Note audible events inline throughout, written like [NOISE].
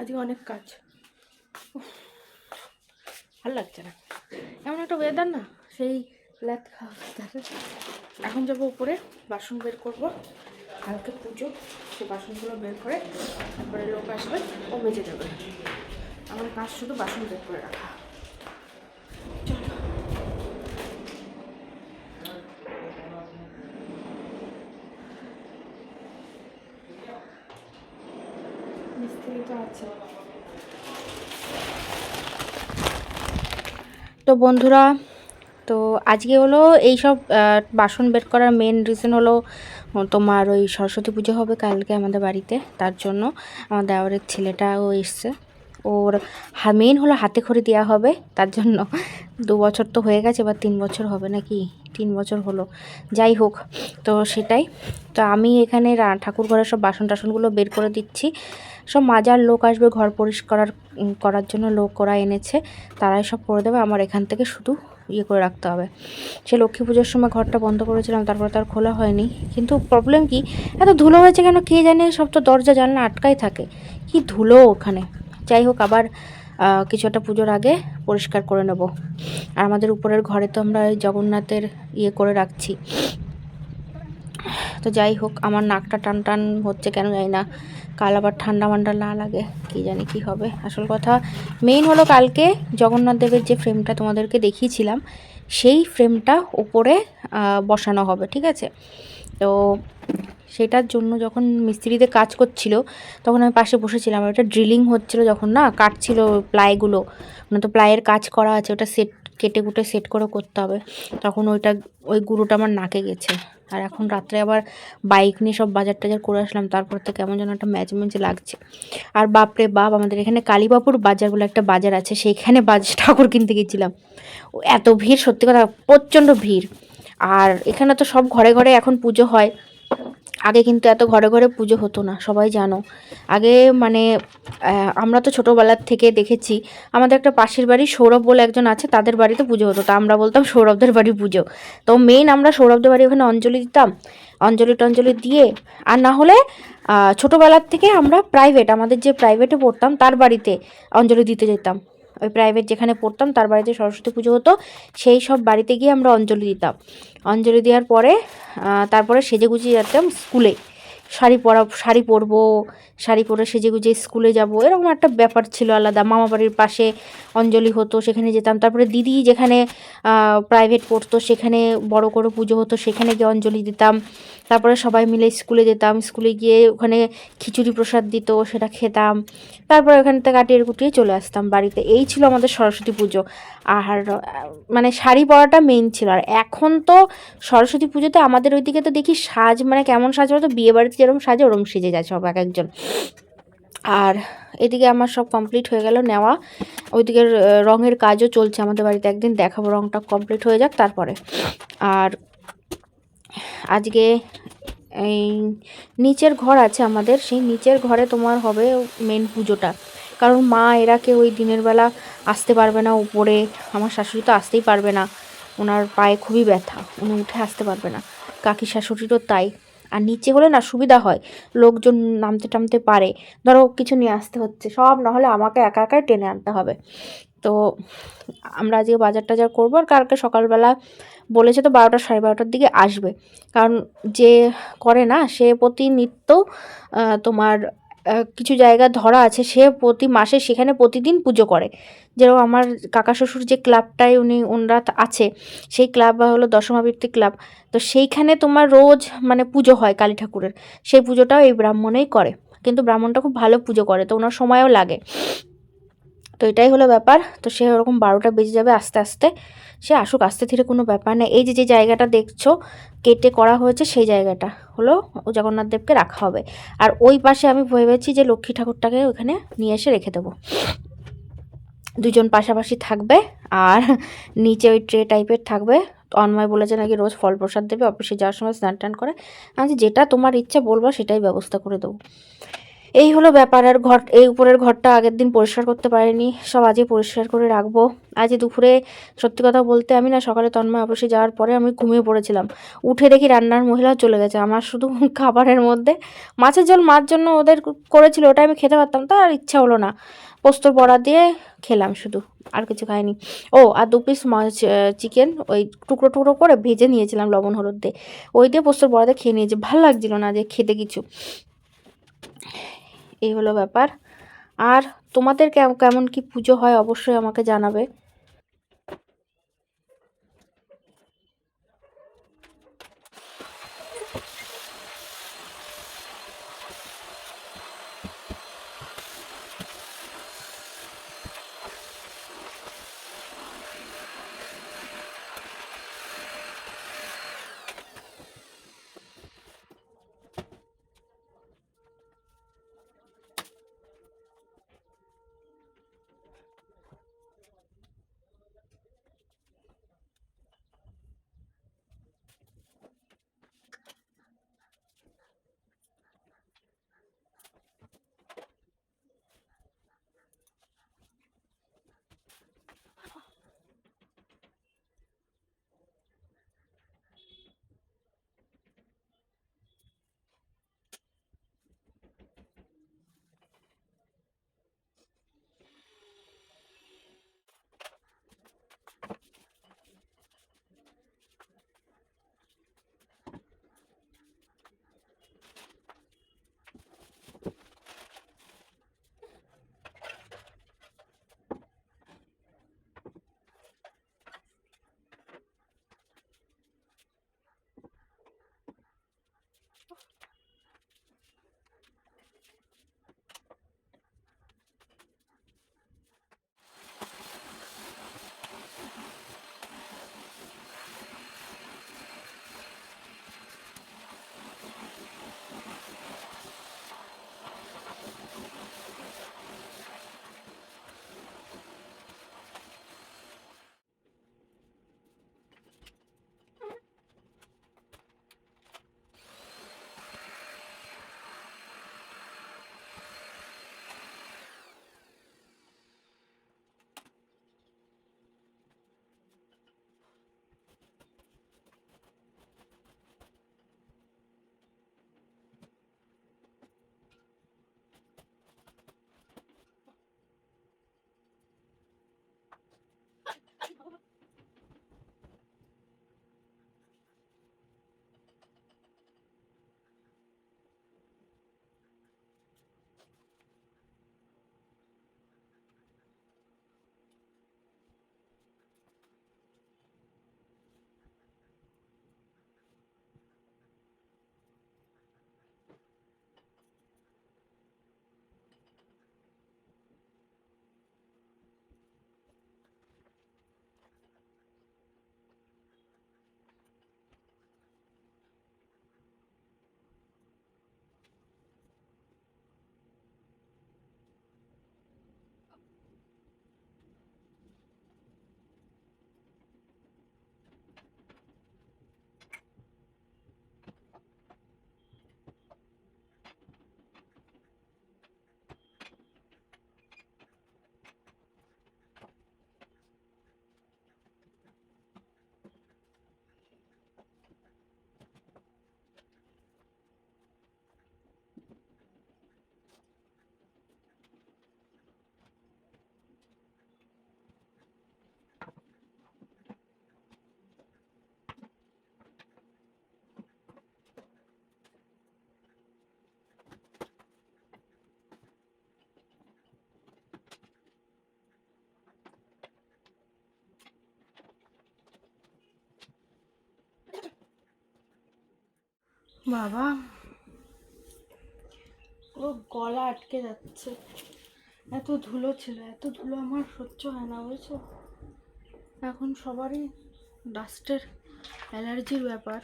আজকে অনেক কাজ। ভালো লাগছে না। এমন একটা ওয়েদার না, সেই ল্যাথ খাওয়া এখন যাব উপরে, বাসন বের করব। কালকে পুজো সে বাসনগুলো বের করে তারপরে লোক আসবে, ও বেঁচে দেবে আমার কাজ শুধু বাসন বের করে রাখা চলো মিস্ত্রি তো আছে তো বন্ধুরা, তো আজকে হলো এই সব বাসন বের করার মেন রিজন হলো তোমার ওই সরস্বতী পুজো হবে কালকে আমাদের বাড়িতে, তার জন্য আমার দেওয়ারের ছেলেটাও এসছে। ওর হা মেন হলো হাতে খড়ি দেওয়া হবে, তার জন্য দু বছর তো হয়ে গেছে, এবার তিন বছর হবে নাকি? তিন বছর হলো, যাই হোক, তো সেটাই। তো আমি এখানে ঠাকুর ঘরের সব বাসন টাসনগুলো বের করে দিচ্ছি। সব মাজার লোক আসবে, ঘর পরিষ্কার করার জন্য লোক ওরা এনেছে, তারাই সব করে দেবে, আমার এখান থেকে শুধু ইয়ে করে রাখতে হবে। সে লক্ষ্মী পুজোর সময় ঘরটা বন্ধ করেছিলাম, তারপরে তার খোলা হয়নি। কিন্তু প্রবলেম কি, এত ধুলো হয়েছে কেন কে জানে, সব তো দরজা জানলা আটকাই থাকে। কি ধুলো ওখানে? যাই হোক, আবার কিছু একটা পুজোর আগে পরিষ্কার করে নেব। আর আমাদের উপরের ঘরে তো আমরা জগন্নাথের ইয়ে করে রাখছি। তো যাই হোক, আমার নাকটা টান টান হচ্ছে কেন জানি না। কাল আবার ঠান্ডা মান্ডা না লাগে কি জানি কি হবে। আসল কথা মেইন হলো কালকে জগন্নাথ দেবের যে ফ্রেমটা তোমাদেরকে দেখিয়েছিলাম সেই ফ্রেমটা আহ, বসানো হবে ঠিক আছে? তো সেটার জন্য যখন মিস্ত্রিতে কাজ করছিল তখন আমি পাশে বসেছিলাম। ওটা ড্রিলিং হচ্ছিল যখন না কাটছিল প্লাইগুলো মানে তো প্লাইয়ের কাজ করা আছে ওটা সেট কেটে কুটে সেট করে করতে হবে। তখন ওইটা, ওই গুঁড়োটা আমার নাকে গেছে। আর এখন রাত্রে আবার বাইক নিয়ে সব বাজার টাজার করে আসলাম। তারপর থেকে কেমন যেন একটা ম্যাচ ম্যাচ লাগছে। আর বাপরে বাপ, আমাদের এখানে কালীবাপুর বাজার বলে একটা বাজার আছে। সেইখানে বাজ, [LAUGHS] ঠাকুর কিনতে গেছিলাম। এত ভিড়, সত্যি কথা, প্রচণ্ড ভিড়। আর এখানে তো সব ঘরে ঘরে এখন পুজো হয়। আগে কিন্তু এত ঘরে ঘরে পুজো হতো না, সবাই জানো। আগে মানে আমরা তো ছোটোবেলার থেকে দেখেছি, আমাদের একটা পাশের বাড়ি সৌরভ বলে একজন আছে, তাদের বাড়িতে পুজো হতো। তা আমরা বলতাম সৌরভদের বাড়ি পুজো। তো মেইন আমরা সৌরভদের বাড়ি ওখানে অঞ্জলি দিতাম, অঞ্জলি টঞ্জলি দিয়ে, আর না হলে ছোটোবেলার থেকে আমরা প্রাইভেট আমাদের যে প্রাইভেটে পড়তাম, তার বাড়িতে অঞ্জলি দিতে যেতাম। ওই প্রাইভেট যেখানে পড়তাম, তার বাড়িতে সরস্বতী পুজো হতো, সেই সব বাড়িতে গিয়ে আমরা অঞ্জলি দিতাম। অঞ্জলি দেওয়ার পরে তারপরে সেজে গুজিয়ে যেতাম স্কুলে শাড়ি পরা, শাড়ি পরবো, শাড়ি পরে সেজে গুজে স্কুলে যাব, এরকম একটা ব্যাপার ছিল আলাদা। মামা বাড়ির পাশে অঞ্জলি হতো, সেখানে যেতাম। তারপরে দিদি যেখানে প্রাইভেট পড়তো, সেখানে বড় করে পুজো হতো, সেখানে গিয়ে অঞ্জলি দিতাম। তারপরে সবাই মিলে স্কুলে যেতাম। স্কুলে গিয়ে ওখানে খিচুড়ি প্রসাদ দিত, সেটা খেতাম। তারপরে ওখান থেকে কাটিয়ে কুটিয়ে চলে আসতাম বাড়িতে। এই ছিল আমাদের সরস্বতী পুজো। আর মানে শাড়ি পরাটা মেইন ছিল। আর এখন তো সরস্বতী পুজোতে আমাদের ওইদিকে তো দেখি সাজ মানে কেমন সাজ বলতো? বিয়ে বাড়িতে যেরকম সাজে ওরম সেজে যায় সব এক একজন। আর এদিকে আমার সব কমপ্লিট হয়ে গেল নেওয়া। ওইদিকের আহ, রঙের কাজও চলছে আমাদের বাড়িতে একদিন দেখাবো রঙটা কমপ্লিট হয়ে যাক তারপরে। আর আজকে এই নিচের ঘর আছে আমাদের সেই নিচের ঘরে তোমার হবে মেন পুজোটা। কারণ মা এরা কেউ ওই দিনের বেলা আসতে পারবে না উপরে আমার শাশুড়ি তো আসতেই পারবে না। ওনার পায়ে খুবই ব্যথা উনি উঠে আসতে পারবে না। কাকি শাশুড়িরও তাই। আর নিচে হলে না সুবিধা হয়। লোকজন নামতে টামতে পারে। ধরো কিছু নিয়ে আসতে হচ্ছে। সব নাহলে আমাকে একা একাই টেনে আনতে হবে। তো আমরা আজকে বাজার টাজার করব আর কালকে সকালবেলা বলেছে তো বারোটা সাড়ে বারোটার দিকে আসবে। কারণ যে করে না সে প্রতি নিত্য তোমার কিছু জায়গা ধরা আছে, সে প্রতি মাসে সেখানে প্রতিদিন পুজো করে। যেরকম আমার কাকা শ্বশুর যে ক্লাবটায় উনি, ওনরা আছে, সেই ক্লাব হলো দশমাবৃত্তি ক্লাব। তো সেইখানে তোমার রোজ মানে পুজো হয় কালী ঠাকুরের। সেই পুজোটাও এই ব্রাহ্মণেই করে। কিন্তু ব্রাহ্মণটা খুব ভালো পুজো করে, তো ওনার সময়ও লাগে। তো এটাই হলো ব্যাপার। তো সে ওরকম বারোটা বেজে যাবে আস্তে আস্তে। সে আসুক, আস্তে ধীরে কোনো ব্যাপার নেই। এই যে যে জায়গাটা দেখছ, কেটে করা হয়েছে সেই জায়গাটা হলো জগন্নাথ দেবকে রাখা হবে। আর ওই পাশে আমি ভেবেছি যে লক্ষ্মী ঠাকুরটাকে ওখানে নিয়ে এসে রেখে দেবো। দুজন পাশাপাশি থাকবে আর নিচে ওই ট্রে টাইপের থাকবে। অন্ময় বলেছে নাকি রোজ ফল প্রসাদ দেবে, অফিসে যাওয়ার সময় স্নান টান করে। আমি যেটা তোমার ইচ্ছা বলব সেটাই ব্যবস্থা করে দেবো। এই হলো ব্যাপার, আর ঘর, এই উপরের ঘরটা আগের দিন পরিষ্কার করতে পারিনি, সব আজই পরিষ্কার করে রাখব। আজ দুপুরে সত্যি কথা বলতে আমি না সকালে তন্ময় অবশ্যই যাওয়ার পরে আমি ঘুমিয়ে পড়েছিলাম। উঠে দেখি রান্নার মহিলা চলে গেছে, আমার শুধু [LAUGHS] খাবারের মধ্যে মাছের ঝোল মার জন্য ওদের করেছিল, ওটা আমি খেতে পারতাম তা আর ইচ্ছা হলো না। পোস্তর বড়া দিয়ে খেলাম শুধু, আর কিছু খাইনি। ও, আর দু পিস মাছ চিকেন ওই টুকরো টুকরো করে ভেজে নিয়েছিলাম লবণ হলুদ দিয়ে। ওই দিয়ে পোস্তর বড়া দিয়ে খেয়ে নিয়েছি, ভালো লাগছিল না যে খেতে কিছু। এই হলো ব্যাপার। আর তোমাদের কেম- কেমন কি পুজো হয় অবশ্যই আমাকে জানাবে। বাবা। ও গলা আটকে যাচ্ছে। এত ধুলো ছিল, এত ধুলো আমার সহ্য হয় না, বুঝছ? এখন সবারই ডাস্টের অ্যালার্জির ব্যাপার।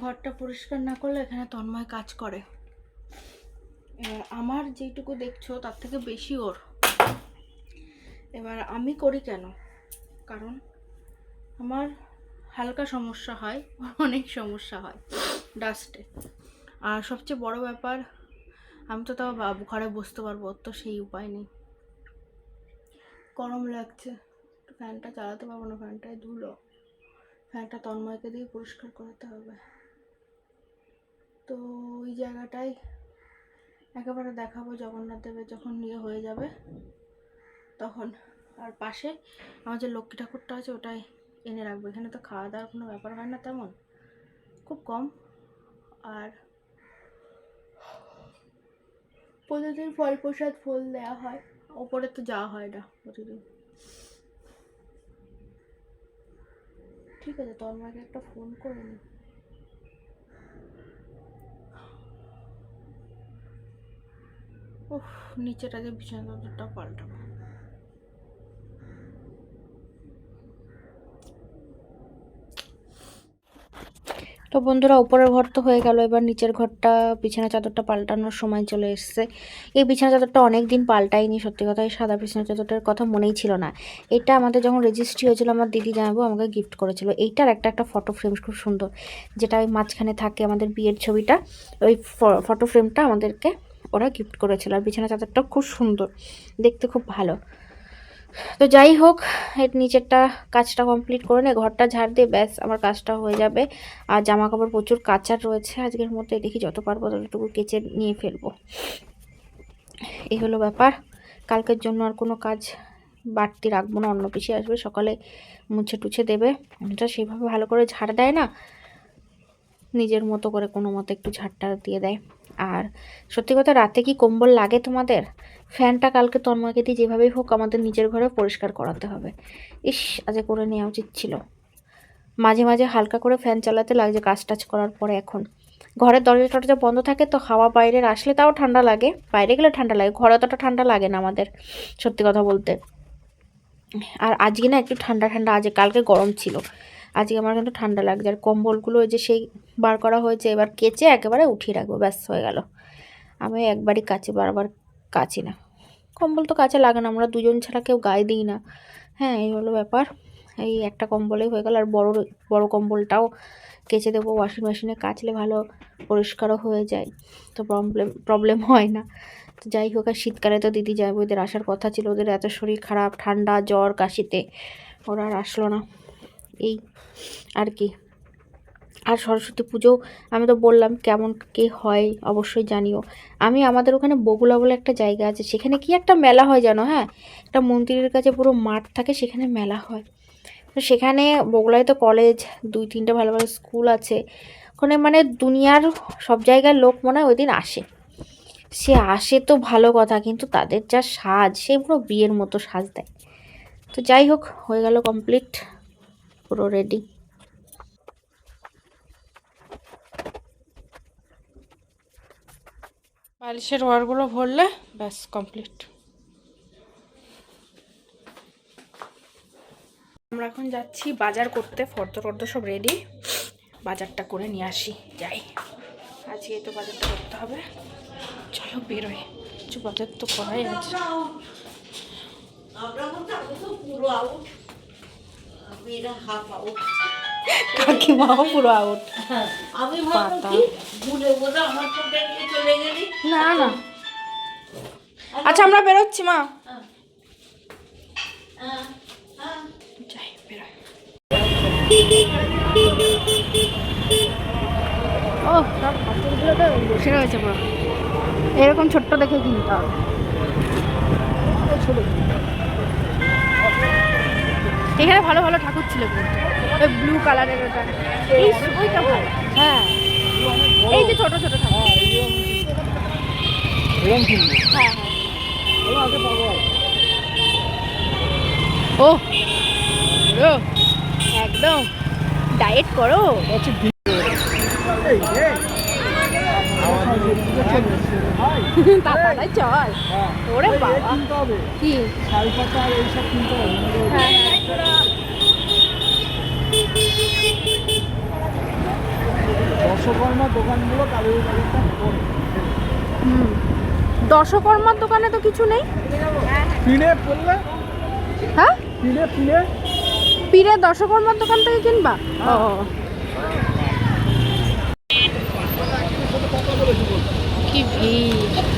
ঘরটা পরিষ্কার না করলে এখানে তন্ময় কাজ করে। আমার যেটুকু দেখছ, তার থেকে বেশি ওর। এবার আমি করি কেন? কারণ আমার হালকা সমস্যা হয়, অনেক সমস্যা হয় ডাস্টে আর সবচেয়ে বড় ব্যাপার, আমি তো তাও ঘরে বসতে পারব, তো সেই উপায় নেই। গরম লাগছে, ফ্যানটা চালাতে পারব না, ফ্যানটায় ধুলো। ফ্যানটা তন্ময়কে দিয়ে পরিষ্কার করাতে হবে। তো ওই জায়গাটায় একেবারে দেখাবো জগন্নাথ দেবের যখন নিয়ে হয়ে যাবে, তখন। আর পাশে আমার যে লক্ষ্মী ঠাকুরটা আছে, ওটাই এনে রাখব। এখানে তো খাওয়া দাওয়ার কোনো ব্যাপার হয় না তেমন, খুব কম। আর প্রতিদিন ফল প্রসাদ ফুল দেওয়া হয়, ওপরে তো যাওয়া হয় না প্রতিদিন। ঠিক আছে, তো আমাকে একটা ফোন করে নি উফ, নিচেটা যে বিছানা চাদরটা পাল্টাবো। তো বন্ধুরা, উপরের ঘর তো হয়ে গেল। এবার নিচের ঘরটা, বিছানা চাদরটা পাল্টানোর সময় চলে এসছে। এই বিছানা চাদরটা অনেক দিন পাল্টাইনি সত্যি কথা, এই সাদা বিছানা চাদরটার কথা মনেই ছিল না। এটা আমাদের যখন রেজিস্ট্রি হয়েছিল, আমার দিদি জানাব আমাকে গিফট করেছিল। এইটার একটা একটা ফটো ফ্রেম খুব সুন্দর, যেটা ওই মাঝখানে থাকে আমাদের বিয়ের ছবিটা। ওই ফটো ফ্রেমটা আমাদেরকে ওরা গিফট করেছিল। আর বিছানা চাদরটা খুব সুন্দর, দেখতে খুব ভালো। তো যাই হোক, এর নিচেরটা কাজটা কমপ্লিট করে নে, ঘরটা ঝাড় দিয়ে ব্যাস, আমার কাজটা হয়ে যাবে। আর জামা কাপড় প্রচুর কাচার রয়েছে, আজকের মধ্যে দেখি যত পারব ততটুকু কেচে নিয়ে ফেলব। এই হলো ব্যাপার। কালকের জন্য আর কোনো কাজ বাড়তি রাখব না, অন্য পিছিয়ে আসবে, সকালে মুছে টুছে দেবে। এটা সেভাবে ভালো করে ঝাড় দেয় না। নিজের মতো করে কোনো মতো একটু ঝাড়টা দিয়ে দেয়। আর সত্যি কথা, রাতে কি কম্বল লাগে তোমাদের? ফ্যানটা কালকে তন্ময়কে দিয়ে যেভাবেই হোক আমাদের নিজের ঘরে পরিষ্কার করাতে হবে। ইস, আজ করে নেওয়া উচিত ছিল। মাঝে মাঝে হালকা করে ফ্যান চালাতে লাগছে কাজ টাজ করার পরে এখন। ঘরের দরজা টরজা বন্ধ থাকে তো হাওয়া বাইরের আসলে তাও ঠান্ডা লাগে। বাইরে গেলে ঠান্ডা লাগে, ঘরে অতটা ঠান্ডা লাগে না আমাদের, সত্যি কথা বলতে। আর আজকে না একটু ঠান্ডা ঠান্ডা, আজ কালকে গরম ছিল। আজকে আমার কিন্তু ঠান্ডা লাগছে। আর কম্বলগুলো ওই যে সেই বার করা হয়েছে, এবার কেচে একেবারে উঠিয়ে রাখব, ব্যাস হয়ে গেল। আমি একবারই কাচি, বারবার কাচি না। কম্বল তো কাছে লাগে না, আমরা দুজন ছাড়া কেউ গায়ে দিই না। হ্যাঁ এই হলো ব্যাপার। এই একটা কম্বলেই হয়ে গেল, আর বড় বড় কম্বলটাও কেচে দেবো ওয়াশিং মেশিনে কাচলে ভালো পরিষ্কারও হয়ে যায়, তো প্রবলেম প্রবলেম হয় না। তো যাই হোক, আর শীতকালে তো দিদি যাবে, ওদের আসার কথা ছিল, ওদের এত শরীর খারাপ, ঠান্ডা, জ্বর, কাশিতে, ওরা আর আসলো না। এই আর কি। আর সরস্বতী পুজো আমি তো বললাম কেমন কে হয় অবশ্যই জানিও। আমি আমাদের ওখানে বগুলা বলে একটা জায়গা আছে, সেখানে কি একটা মেলা হয় জানো হ্যাঁ? একটা মন্দিরের কাছে পুরো মাঠ থাকে, সেখানে মেলা হয়। তো সেখানে বগুলায় তো কলেজ দুই তিনটে ভালো ভালো স্কুল আছে। ওখানে মানে দুনিয়ার সব জায়গার লোক মনে হয় ওই দিন আসে। সে আসে তো ভালো কথা, কিন্তু তাদের যা সাজ, সে পুরো বিয়ের মতো সাজ দেয়। তো যাই হোক, হয়ে গেল কমপ্লিট পুরো রেডি বালিশের ওয়ারগুলো ভরলে ব্যাস কমপ্লিট আমরা এখন যাচ্ছি বাজার করতে ফর্দ টর্দ সব রেডি বাজারটা করে নিয়ে আসি যাই। আজকে তো বাজারটা করতে হবে। চলো বেরোয় কিছু বাজার তো করাই আছে। কাকিমাও পুরো আউট আমি। ভুলে বোধ আমার নিয়ে চলে গেলি। না না। আচ্ছা আমরা বেরোচ্ছি মা। যাই বেরোয় ও সব তো বসে রয়েছে পুরো এরকম ছোট্ট দেখে কিনতে হবে। এখানে ভালো ভালো ঠাকুর ছিল ওই ব্লু কালারের ওটা। এই ওইটা ভালো হ্যাঁ। এই যে ছোট ছোট ঠাকুর। হ্যাঁ হ্যাঁ পাবো ও একদম। ডায়েট করো। তাড়াতাড়ি চল ওরে বাবা কি পাতা এইসব কিনতে দশকর্মা দোকানগুলো হুম দশকর্মার দোকানে তো কিছু নেই পড়লে হ্যাঁ পিড়ে দশকর্মার দোকান থেকে কিনবা ও কি ভিড়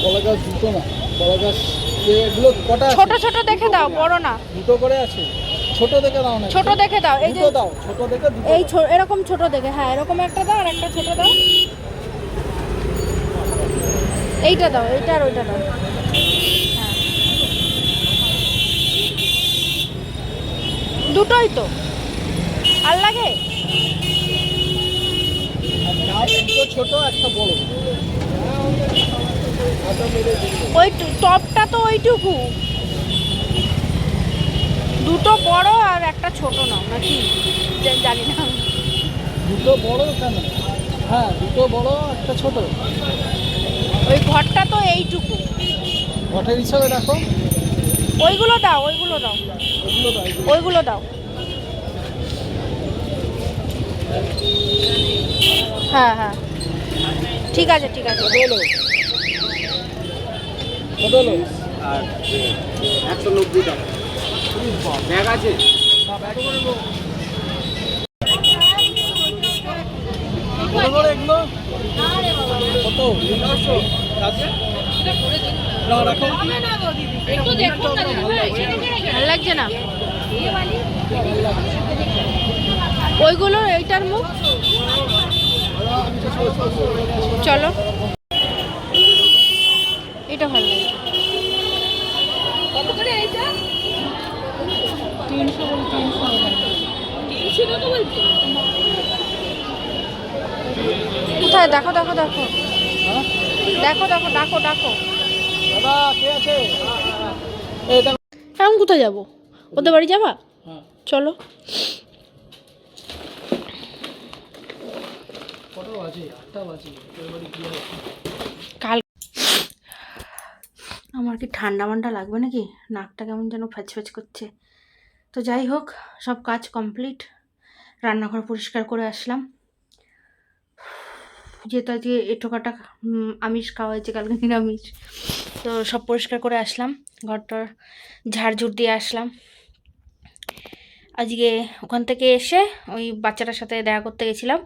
কলা গাছ দুটো না কলা গাছ এগুলো কটা ছোট ছোট দেখে দাও বড় না। দুটো করে আছে। ছোট দেখে দাও না ছোট দেখে দাও এই যে দাও ছোট দেখে এই এরকম ছোট দেখে হ্যাঁ এরকম একটা দাও আর একটা ছোট দাও। এইটা দাও এইটা আর ওইটা দাও হ্যাঁ। দুটোই তো। আর লাগে? ছোট একটা বড় ওই টপটা তো ওইটুকু। দুটো বড় আর একটা ছোট নাও নাকি? জানি না। দুটো বড় কেন? হ্যাঁ দুটো বড় একটা ছোট। ওই ঘরটা তো এইটুকু। ঘটের হিসাবে রাখো ওইগুলো দাও ওইগুলো দাও। ওইগুলো দাও। হ্যাঁ হ্যাঁ। ঠিক আছে ঠিক আছে। কত হলো? আর একশো নব্বই টাকা। ব্যাগ আছে। কত লাগছে না ওইগুলো এইটার মুখ। চলো। এটা ভালো লাগে। কোথায়? দেখো দেখো দেখো? দেখো দেখো, ডাকো ডাকো দাদা কে আছে এই দেখো এখন কোথায় যাব? ওদের বাড়ি যাবা? চলো। কাল আমার কি ঠান্ডা মান্ডা লাগবে নাকি? নাকটা কেমন যেন ফ্যাচ ফ্যাচ করছে। তো যাই হোক, সব কাজ কমপ্লিট। রান্নাঘর পরিষ্কার করে আসলাম। যেহেতু আজকে উম, আমিষ খাওয়া হয়েছে কালকে নিরামিষ। তো সব পরিষ্কার করে আসলাম ঘরটার ঝাড়ঝুড় দিয়ে আসলাম। আজকে ওখান থেকে এসে ওই বাচ্চাটার সাথে দেখা করতে গেছিলাম।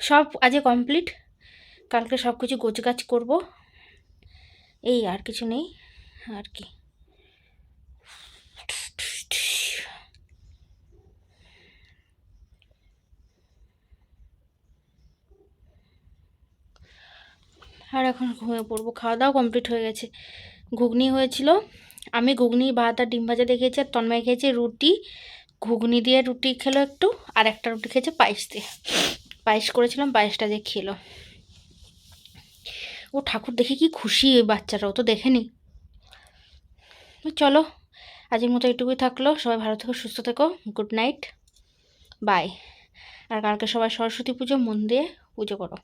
সব আজকে কমপ্লিট কালকে সব কিছু গোছগাছ করব। এই আর কিছু নেই আর কি। আর এখন ঘুমিয়ে পড়ব। খাওয়া দাওয়া কমপ্লিট হয়ে গেছে। ঘুগনি হয়েছিল। আমি ঘুগনি, ভাত আর ডিম ভাজা দেখেছি আর তন্ময় খেয়েছে রুটি। ঘুগনি দিয়ে রুটি খেলো একটু, আর একটা রুটি খেয়েছে পায়েস দিয়ে। পায়েস করেছিলাম, পায়েসটা দিয়ে খেলো। ও ঠাকুর দেখে কি খুশি ওই বাচ্চাটা, ও তো দেখেনি। চলো, আজকের মতো এটুকুই থাকল। সবাই ভালো থেকো, সুস্থ থেকো গুড নাইট বাই আর কালকে সবাই সরস্বতী পুজো, মন দিয়ে পুজো করো।